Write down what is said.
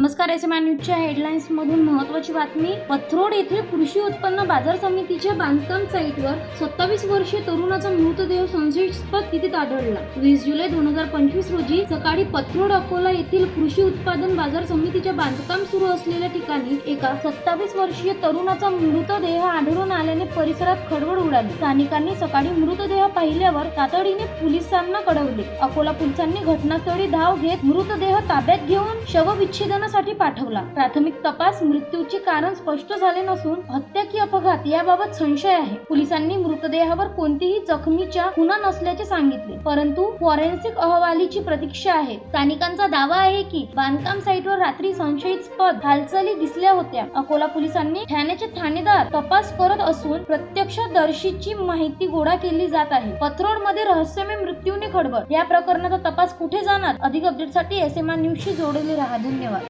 नमस्कार S M न्यूजच्या headlines मधून महत्वाची बातमी. पथरोड येथील कृषी उत्पन्न बाजार समितीच्या बांधकाम साईटवर सत्तावीस वर्षीय तरुणाचा मृतदेह संशयास्पद स्थितीत आढळला. वीस जुलै दोन हजार पंचवीस रोजी सकाळी पथरोड अकोला येथील कृषी उत्पादन बाजार समितीच्या बांधकाम सुरू असलेल्या ठिकाणी एका सत्तावीस वर्षीय तरुणाचा मृतदेह आढळून आल्याने परिसरात खडबड उडाली. स्थानिकांनी सकाळी मृतदेह पाहिल्यावर तातडीने पोलिसांना कळवले. अकोला पोलिसांनी घटनास्थळी धाव घेत मृतदेह ताब्यात घेऊन शवविच्छेदनासाठी पाठवला. प्राथमिक तपास मृत्यूचे कारण स्पष्ट झाले नसून हत्या की अपघात याबाबत संशय आहे. पोलिसांनी मृतदेहावर कोणतीही जखमीच्या खुना नसल्याचे सांगितले. परंतु फॉरेन्सिक अहवालीची प्रतीक्षा आहे. स्थानिकांचा दावा आहे की बांधकाम साईटवर रात्री संशयास्पद हालचाली दिसल्या होत्या. अकोला पोलिसांनी ठाण्याचे ठाणेदार तपास करत असून प्रत्यक्षदर्शीची माहिती गोळा केली जात आहे. पथरोडमध्ये रहस्यमय मृत्यूने खडबड. या प्रकरणाचा तपास कुठे जाणार? अधिक अपडेटसाठी एस एम आर न्यूजशी जोडले राहा. धन्यवाद.